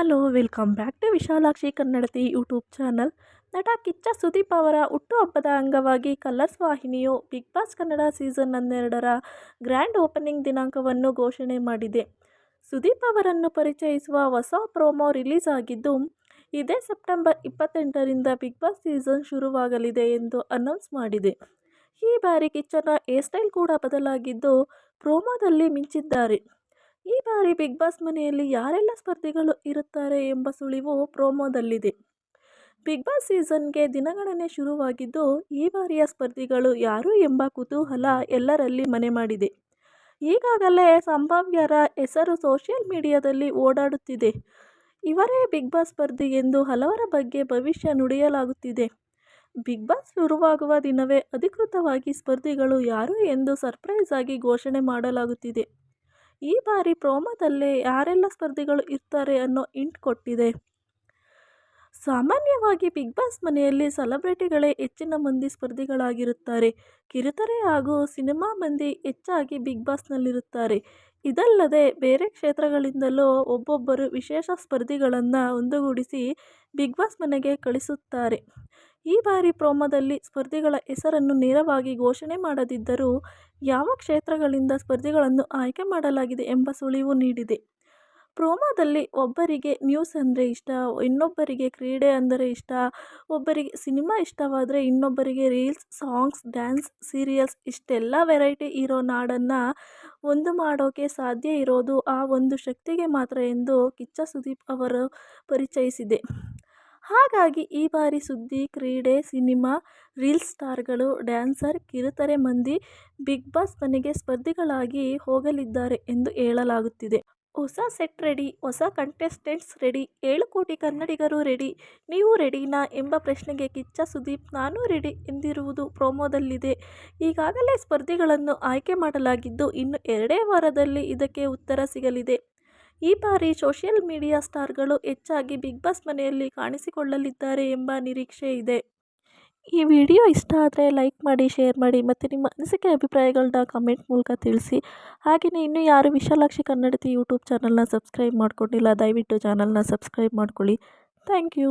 Hello, welcome back to Vishalakshi Kannadathi YouTube channel. ನಟ ಕಿಚ್ಚ ಸುದೀಪ್ ಅವರ ಹುಟ್ಟುಹಬ್ಬದ ಅಂಗವಾಗಿ ಕಲರ್ಸ್ ವಾಹಿನಿಯು ಬಿಗ್ ಬಾಸ್ ಕನ್ನಡ ಸೀಸನ್ ಹನ್ನೆರಡರ ಗ್ರ್ಯಾಂಡ್ ಓಪನಿಂಗ್ ದಿನಾಂಕವನ್ನು ಘೋಷಣೆ ಮಾಡಿದೆ. ಸುದೀಪ್ ಅವರನ್ನು ಪರಿಚಯಿಸುವ ಹೊಸ ಪ್ರೋಮೋ ರಿಲೀಸ್ ಆಗಿದ್ದು, ಇದೇ ಸೆಪ್ಟೆಂಬರ್ ಇಪ್ಪತ್ತೆಂಟರಿಂದ ಬಿಗ್ ಬಾಸ್ ಸೀಸನ್ ಶುರುವಾಗಲಿದೆ ಎಂದು ಅನೌನ್ಸ್ ಮಾಡಿದೆ. ಈ ಬಾರಿ ಕಿಚ್ಚನ ಹೇರ್ ಸ್ಟೈಲ್ ಕೂಡ ಬದಲಾಗಿದ್ದು, ಪ್ರೋಮೋದಲ್ಲಿ ಮಿಂಚಿದ್ದಾರೆ. ಈ ಬಾರಿ ಬಿಗ್ ಬಾಸ್ ಮನೆಯಲ್ಲಿ ಯಾರೆಲ್ಲ ಸ್ಪರ್ಧಿಗಳು ಇರುತ್ತಾರೆ ಎಂಬ ಸುಳಿವು ಪ್ರೋಮೋದಲ್ಲಿದೆ. ಬಿಗ್ ಬಾಸ್ ಸೀಸನ್ಗೆ ದಿನಗಣನೆ ಶುರುವಾಗಿದ್ದು, ಈ ಬಾರಿಯ ಸ್ಪರ್ಧಿಗಳು ಯಾರು ಎಂಬ ಕುತೂಹಲ ಎಲ್ಲರಲ್ಲಿ ಮನೆ ಮಾಡಿದೆ. ಈಗಾಗಲೇ ಸಂಭಾವ್ಯರ ಹೆಸರು ಸೋಷಿಯಲ್ ಮೀಡಿಯಾದಲ್ಲಿ ಓಡಾಡುತ್ತಿದೆ. ಇವರೇ ಬಿಗ್ ಬಾಸ್ ಸ್ಪರ್ಧಿ ಎಂದು ಹಲವರ ಬಗ್ಗೆ ಭವಿಷ್ಯ ನುಡಿಯಲಾಗುತ್ತಿದೆ. ಬಿಗ್ ಬಾಸ್ ಶುರುವಾಗುವ ದಿನವೇ ಅಧಿಕೃತವಾಗಿ ಸ್ಪರ್ಧಿಗಳು ಯಾರು ಎಂದು ಸರ್ಪ್ರೈಸ್ ಆಗಿ ಘೋಷಣೆ ಮಾಡಲಾಗುತ್ತಿದೆ. ಈ ಬಾರಿ ಪ್ರೋಮೋದಲ್ಲಿ ಯಾರೆಲ್ಲ ಸ್ಪರ್ಧಿಗಳು ಇರ್ತಾರೆ ಅನ್ನೋ ಇಂಟ್ ಕೊಟ್ಟಿದೆ. ಸಾಮಾನ್ಯವಾಗಿ ಬಿಗ್ ಬಾಸ್ ಮನೆಯಲ್ಲಿ ಸೆಲೆಬ್ರಿಟಿಗಳೇ ಹೆಚ್ಚಿನ ಮಂದಿ ಸ್ಪರ್ಧಿಗಳಾಗಿರುತ್ತಾರೆ. ಕಿರುತೆರೆ ಹಾಗೂ ಸಿನಿಮಾ ಮಂದಿ ಹೆಚ್ಚಾಗಿ ಬಿಗ್ ಬಾಸ್ನಲ್ಲಿರುತ್ತಾರೆ. ಇದಲ್ಲದೆ ಬೇರೆ ಕ್ಷೇತ್ರಗಳಿಂದಲೂ ಒಬ್ಬೊಬ್ಬರು ವಿಶೇಷ ಸ್ಪರ್ಧಿಗಳನ್ನು ಒಂದುಗೂಡಿಸಿ ಬಿಗ್ ಬಾಸ್ ಮನೆಗೆ ಕಳಿಸುತ್ತಾರೆ. ಈ ಬಾರಿ ಪ್ರೋಮೋದಲ್ಲಿ ಸ್ಪರ್ಧಿಗಳ ಹೆಸರನ್ನು ನೇರವಾಗಿ ಘೋಷಣೆ ಮಾಡದಿದ್ದರೂ ಯಾವ ಕ್ಷೇತ್ರಗಳಿಂದ ಸ್ಪರ್ಧಿಗಳನ್ನು ಆಯ್ಕೆ ಮಾಡಲಾಗಿದೆ ಎಂಬ ಸುಳಿವು ನೀಡಿದೆ. ಪ್ರೋಮೋದಲ್ಲಿ ಒಬ್ಬರಿಗೆ ನ್ಯೂಸ್ ಅಂದರೆ ಇಷ್ಟ, ಇನ್ನೊಬ್ಬರಿಗೆ ಕ್ರೀಡೆ ಅಂದರೆ ಇಷ್ಟ, ಒಬ್ಬರಿಗೆ ಸಿನಿಮಾ ಇಷ್ಟವಾದರೆ ಇನ್ನೊಬ್ಬರಿಗೆ ರೀಲ್ಸ್, ಸಾಂಗ್ಸ್, ಡ್ಯಾನ್ಸ್, ಸೀರಿಯಲ್ಸ್ ಇಷ್ಟೆಲ್ಲ ವೆರೈಟಿ ಇರೋ ನಾಡನ್ನು ಒಂದು ಮಾಡೋಕೆ ಸಾಧ್ಯ ಇರೋದು ಆ ಒಂದು ಶಕ್ತಿಗೆ ಮಾತ್ರ ಎಂದು ಕಿಚ್ಚ ಸುದೀಪ್ ಅವರು ಪರಿಚಯಿಸಿದೆ. ಹಾಗಾಗಿ ಈ ಬಾರಿ ಸುದ್ದಿ, ಕ್ರೀಡೆ, ಸಿನಿಮಾ, ರೀಲ್ಸ್ ಸ್ಟಾರ್ಗಳು, ಡ್ಯಾನ್ಸರ್, ಕಿರುತೆರೆ ಮಂದಿ, ಬಿಗ್ ಬಾಸ್ ಮನೆಗೆ ಸ್ಪರ್ಧಿಗಳಾಗಿ ಹೋಗಲಿದ್ದಾರೆ ಎಂದು ಹೇಳಲಾಗುತ್ತಿದೆ. ಹೊಸ ಸೆಟ್ ರೆಡಿ, ಹೊಸ ಕಂಟೆಸ್ಟೆಂಟ್ಸ್ ರೆಡಿ, ಏಳು ಕೋಟಿ ಕನ್ನಡಿಗರು ರೆಡಿ, ನೀವು ರೆಡಿನಾ ಎಂಬ ಪ್ರಶ್ನೆಗೆ ಕಿಚ್ಚ ಸುದೀಪ್, ನಾನು ರೆಡಿ ಎಂದಿರುವುದು ಪ್ರೋಮೋದಲ್ಲಿದೆ. ಈಗಾಗಲೇ ಸ್ಪರ್ಧಿಗಳನ್ನು ಆಯ್ಕೆ ಮಾಡಲಾಗಿದ್ದು ಇನ್ನು ಎರಡೇ ವಾರದಲ್ಲಿ ಇದಕ್ಕೆ ಉತ್ತರ ಸಿಗಲಿದೆ. ಈ ಬಾರಿ ಸೋಷಿಯಲ್ ಮೀಡಿಯಾ ಸ್ಟಾರ್ಗಳು ಹೆಚ್ಚಾಗಿ ಬಿಗ್ ಬಾಸ್ ಮನೆಯಲ್ಲಿ ಕಾಣಿಸಿಕೊಳ್ಳಲಿದ್ದಾರೆ ಎಂಬ ನಿರೀಕ್ಷೆ ಇದೆ. ಈ ವಿಡಿಯೋ ಇಷ್ಟ ಆದರೆ ಲೈಕ್ ಮಾಡಿ, ಶೇರ್ ಮಾಡಿ ಮತ್ತು ನಿಮ್ಮ ಅನಿಸಿಕೆ ಅಭಿಪ್ರಾಯಗಳನ್ನ ಕಮೆಂಟ್ ಮೂಲಕ ತಿಳಿಸಿ. ಹಾಗೆಯೇ ಇನ್ನೂ ಯಾರು ವಿಶಾಲಾಕ್ಷಿ ಕನ್ನಡತಿ ಯೂಟ್ಯೂಬ್ ಚಾನಲ್ನ ಸಬ್ಸ್ಕ್ರೈಬ್ ಮಾಡ್ಕೊಂಡಿಲ್ಲ, ದಯವಿಟ್ಟು ಚಾನಲ್ನ ಸಬ್ಸ್ಕ್ರೈಬ್ ಮಾಡ್ಕೊಳ್ಳಿ. Thank you.